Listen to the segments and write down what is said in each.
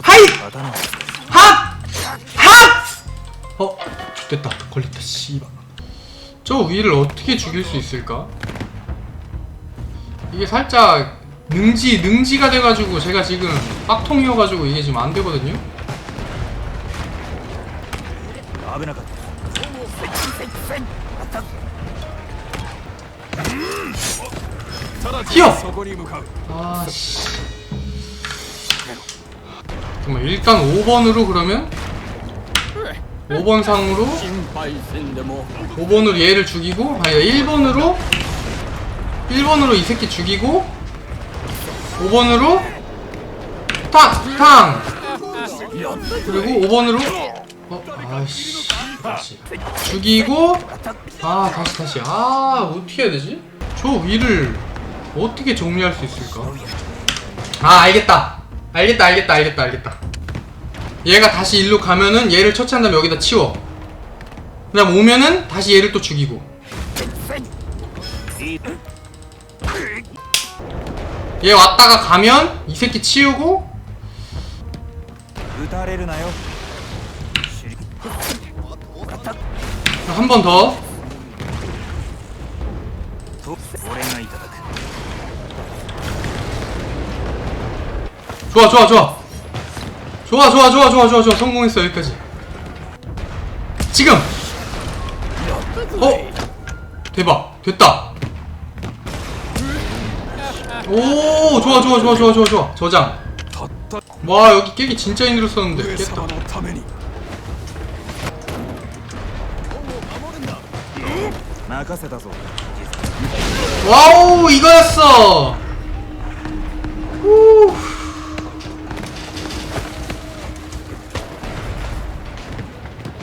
하이! 핫! 핫! 어? 됐다 걸렸다 씨발 저 위를 어떻게 죽일 수 있을까? 이게 살짝 능지 능지가 돼가지고 제가 지금 빡통이어가지고 이게 지금 안 되거든요. 음! 튀어. 아씨. 잠깐만 일단 5번으로 그러면 5번 상으로 5번으로 얘를 죽이고 아니 1번으로 1번으로 이 새끼 죽이고 5번으로 탕! 탕! 그리고 5번으로 어? 아씨 다시 죽이고 아 다시 다시 아 어떻게 해야 되지? 저 위를 어떻게 정리할 수 있을까? 아 알겠다 알겠다 알겠다 알겠다 알겠다. 얘가 다시 일로 가면은 얘를 처치한 다음에 여기다 치워. 그 다음 오면은 다시 얘를 또 죽이고. 얘 왔다가 가면 이 새끼 치우고. 한 번 더. 좋아 좋아 좋아. 좋아 좋아 좋아 좋아 좋아 좋아. 성공했어 여기까지. 지금. 어? 대박. 됐다. 오 좋아 좋아 좋아 좋아 좋아 좋아. 저장. 와 여기 깨기 진짜 힘들었었는데. 깼다. 와우 이거였어. 후.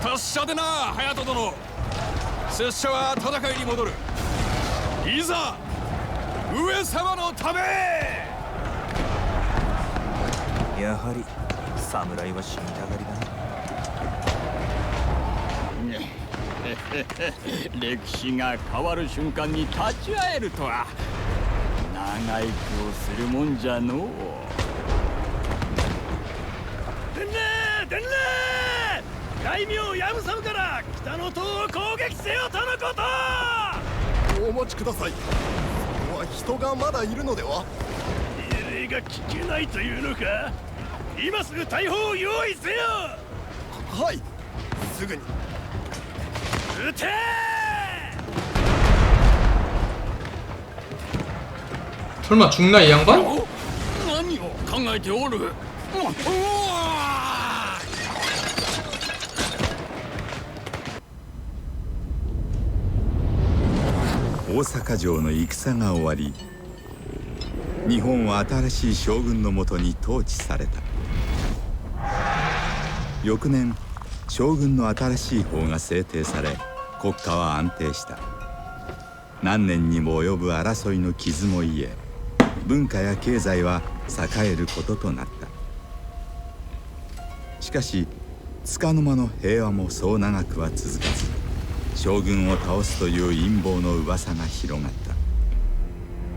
達者でな隼人殿。拙者は戦いに戻る。いざ上様のため。やはり侍は死にたがりだな。歴史が変わる瞬間に立ち会えるとは。長生きをするもんじゃのう。伝令伝令大名ヤムサムから北の塔を攻撃せよとのことお待ちくださいここは人がまだいるのでは命令が聞けないというのか今すぐ大砲を用意せよはいすぐに撃て 설마 죽나 이 양반? 何を考えておる 大阪城の戦が終わり日本は新しい将軍のもとに統治された。翌年将軍の新しい法が制定され国家は安定した。何年にも及ぶ争いの傷も癒え文化や経済は栄えることとなった。しかし束の間の平和もそう長くは続かず。将軍を倒すという陰謀の噂が広がった。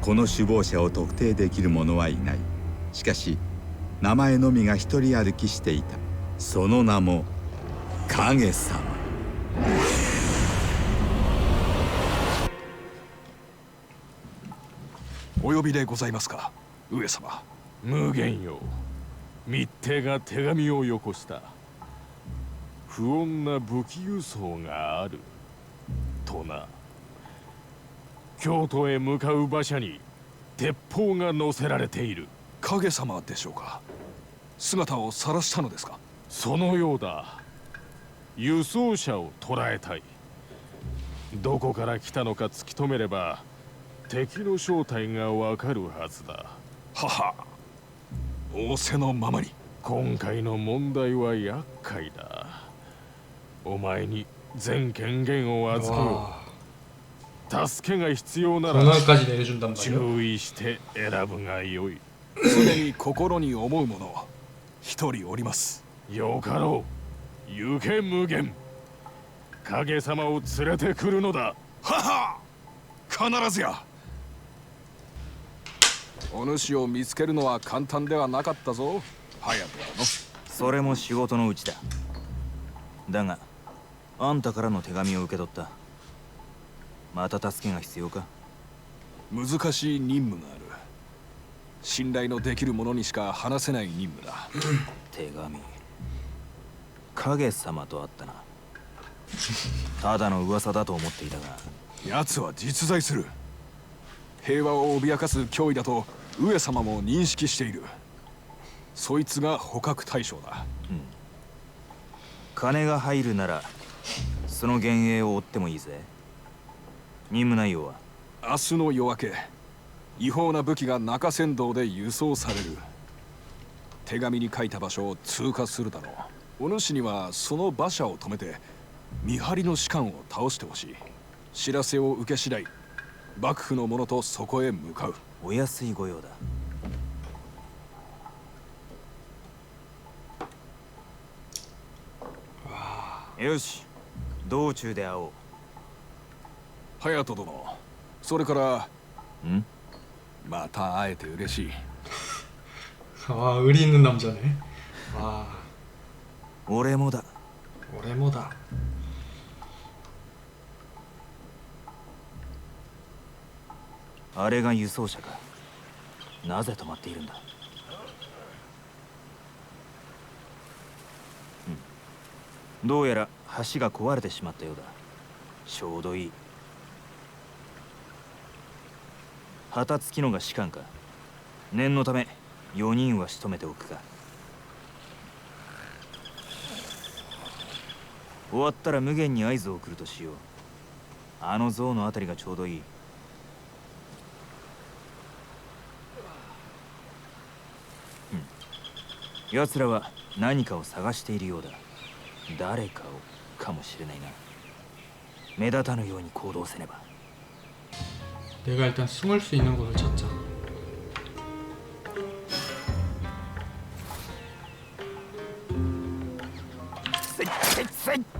この首謀者を特定できる者はいない。しかし名前のみが一人歩きしていた。その名も影様。お呼びでございますか上様。無限よ。密偵が手紙をよこした。不穏な武器輸送があるとな。京都へ向かう馬車に鉄砲が乗せられている。影様でしょうか。姿を晒したのですか。そのようだ。輸送車を捕らえたい。どこから来たのか突き止めれば敵の正体がわかるはずだ。はは。仰せのままに。今回の問題は厄介だ。お前に全権限を預けよ助けが必要なら注意して選ぶがよい。常に心に思うもの一人おります。よかろう。行け無限。影様を連れてくるのだ。はは。必ずや。お主を見つけるのは簡単ではなかったぞ。早くのそれも仕事のうちだ。だがあんたからの手紙を受け取った。また助けが必要か？難しい任務がある。信頼のできる者にしか話せない任務だ。手紙。影様とあったな。ただの噂だと思っていたが。奴は実在する。平和を脅かす脅威だと上様も認識している。そいつが捕獲対象だ。金が入るならその幻影を追ってもいいぜ。任務内容は？明日の夜明け違法な武器が中山道で輸送される。手紙に書いた場所を通過するだろう。お主にはその馬車を止めて見張りの士官を倒してほしい。知らせを受け次第幕府の者とそこへ向かう。お安い御用だ。よし道中で会おう隼人殿それからんまた会えて嬉しい 아 의리 있는 남자네 와 俺もだ 俺もだあれが輸送車かなぜ止まっているんだ どうやら橋が壊れてしまったようだ。ちょうどいい。旗付きのが士官か。念のため4人は仕留めておくか。終わったら無限に合図を送るとしよう。あの像のあたりがちょうどいい。奴らは何かを探しているようだ。誰かをかもしれないな目立たぬように行動せねば 내가 일단 숨을 수 있는 곳을 찾자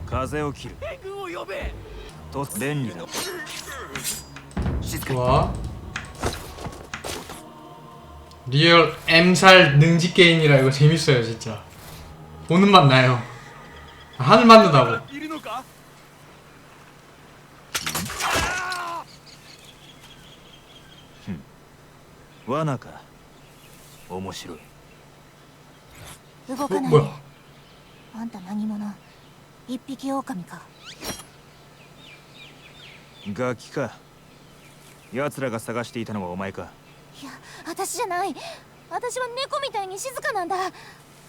風を切ると便利だ 좋아 리얼 M살 능지 게임이라 이거 재밌어요 진짜 보는 맛 나요 하늘 맞는다고 いるのか罠か面白い어, 動かないで 뭐야 あんた何者一匹狼かガキか奴らが探していたのはお前かいや私じゃない私は猫みたいに静かなんだ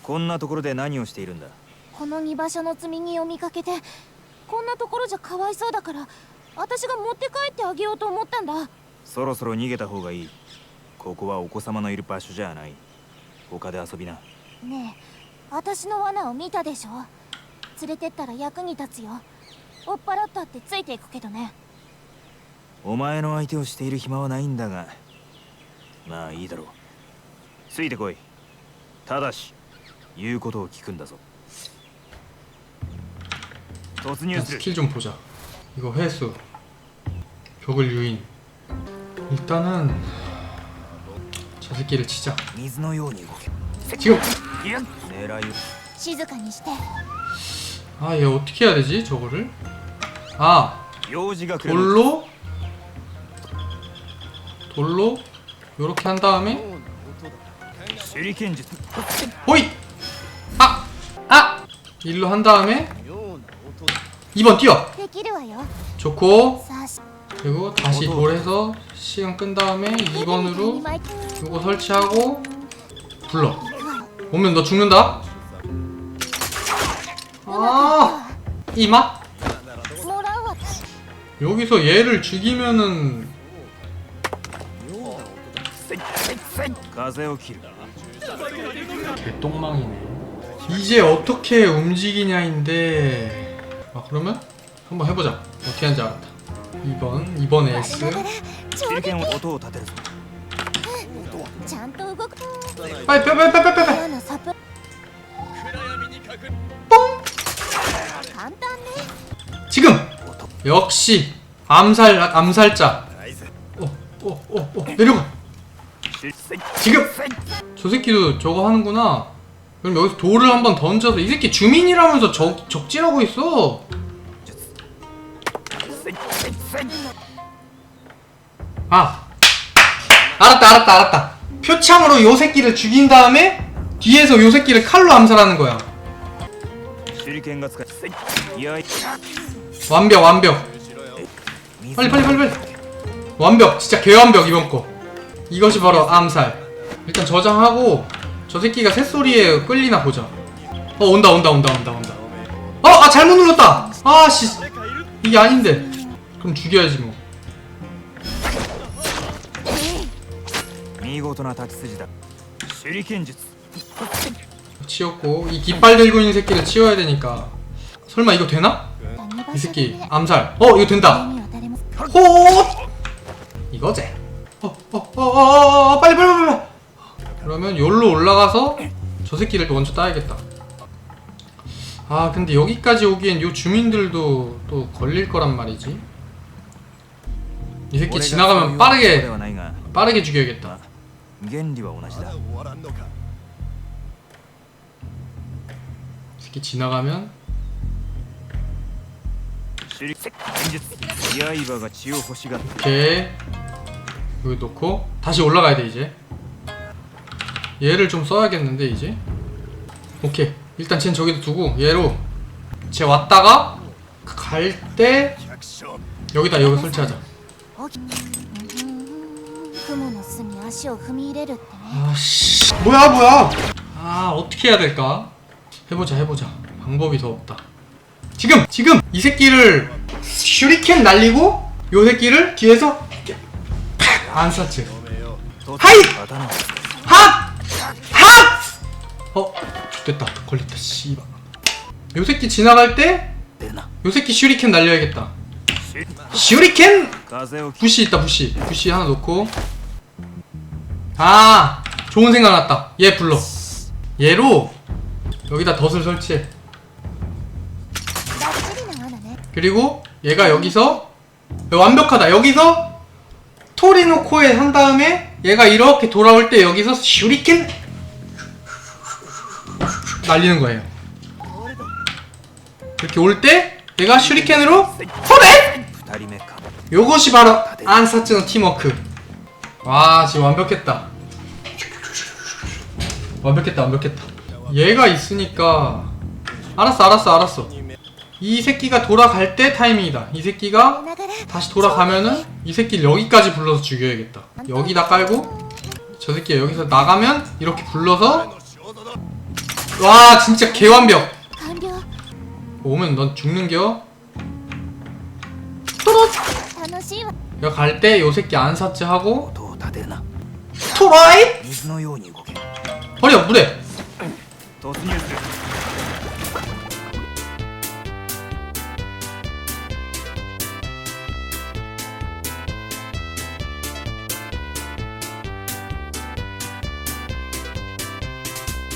こんなところで何をしているんだ この荷馬車の積み荷を見かけてこんなところじゃかわいそうだから私が持って帰ってあげようと思ったんだ。そろそろ逃げた方がいい。ここはお子様のいる場所じゃない。他で遊びな。ねえ私の罠を見たでしょ。連れてったら役に立つよ。追っ払ったってついていくけどね。お前の相手をしている暇はないんだが。まあいいだろう。ついてこい。ただし言うことを聞くんだぞ 일단 스킬 좀 보자 이거 회수 벽을 유인 일단은 저 새끼를 치자 지금! 아얘 어떻게 해야 되지 저거를? 아! 돌로? 돌로? 이렇게 한 다음에 호이! 아! 아! 일로 한 다음에 2번 뛰어. 좋고 그리고 다시 돌해서 시간 끈 다음에 2번으로 이거 설치하고 불러. 오면 너 죽는다. 아 이마? 여기서 얘를 죽이면은 개똥망이네. 이제 어떻게 움직이냐인데 아 그러면 한번 해보자 어떻게 하는지 알았다 2번 2번 S 超手裏剣を音を立てるぞちゃんと動く 빨리 빨리 빨리 빨리 빨리 빨리 罠サプ簡単ね 지금 역시 암살 암살자 어어어어 내려가 지금 저 새끼도 저거 하는구나 그럼 여기서 돌을 한번 던져서 이 새끼 주민이라면서 적, 적질하고 있어. 아 알았다 알았다 알았다. 표창으로 요 새끼를 죽인 다음에 뒤에서 요 새끼를 칼로 암살하는 거야. 완벽 완벽. 빨리 빨리 빨리 빨리. 완벽 진짜 개완벽 이번 거. 이것이 바로 암살. 일단 저장하고 저 새끼가 새소리에 끌리나 보자. 어 온다 온다 온다 온다 온다. 어! 아 잘못 눌렀다! 아씨 이게 아닌데. 그럼 죽여야지 뭐. 치웠고 이 깃발 들고 있는 새끼를 치워야 되니까. 설마 이거 되나? 이 새끼 암살. 어 이거 된다. 호! 이거지. 어어어어 어, 어, 어, 빨리 빨리 빨리. 그러면 여기로 올라가서 저 새끼를 먼저 따야겠다 아 근데 여기까지 오기엔 요 주민들도 또 걸릴 거란 말이지 이 새끼 지나가면 빠르게 빠르게 죽여야겠다 새끼 지나가면 오케이 여기 놓고 다시 올라가야 돼 이제 얘를 좀 써야겠는데 이제? 오케이. 일단 쟨 저기도 두고 얘로 쟤 왔다가 그 갈때 여기다 여기 설치하자. 아씨. 뭐야 뭐야? 아 어떻게 해야 될까? 해보자 해보자. 방법이 더 없다. 지금 지금! 이 새끼를 슈리켄 날리고 요 새끼를 뒤에서 팍! 안 쐈지 하이! 어? 됐다. 걸렸다 씨발. 요 새끼 지나갈 때 요 새끼 슈리켄 날려야겠다. 슈리켄 부시 있다 부시. 부시 하나 놓고. 아 좋은 생각 났다. 얘 불러. 얘로 여기다 덫을 설치해. 그리고 얘가 여기서 완벽하다. 여기서 토리노코에 한 다음에 얘가 이렇게 돌아올 때 여기서 슈리켄 날리는 거예요. 이렇게 올 때 내가 슈리켄으로 터네. 요것이 바로 안사츠노 팀워크. 와 지금 완벽했다. 완벽했다 완벽했다. 얘가 있으니까 알았어 알았어 알았어. 이 새끼가 돌아갈 때 타이밍이다. 이 새끼가 다시 돌아가면은 이 새끼를 여기까지 불러서 죽여야겠다. 여기다 깔고 저 새끼 여기서 나가면 이렇게 불러서 와 진짜 개완벽. 오면 넌 죽는겨? 야갈 때 요 새끼 안 샀지 하고 토라이? 버려 무대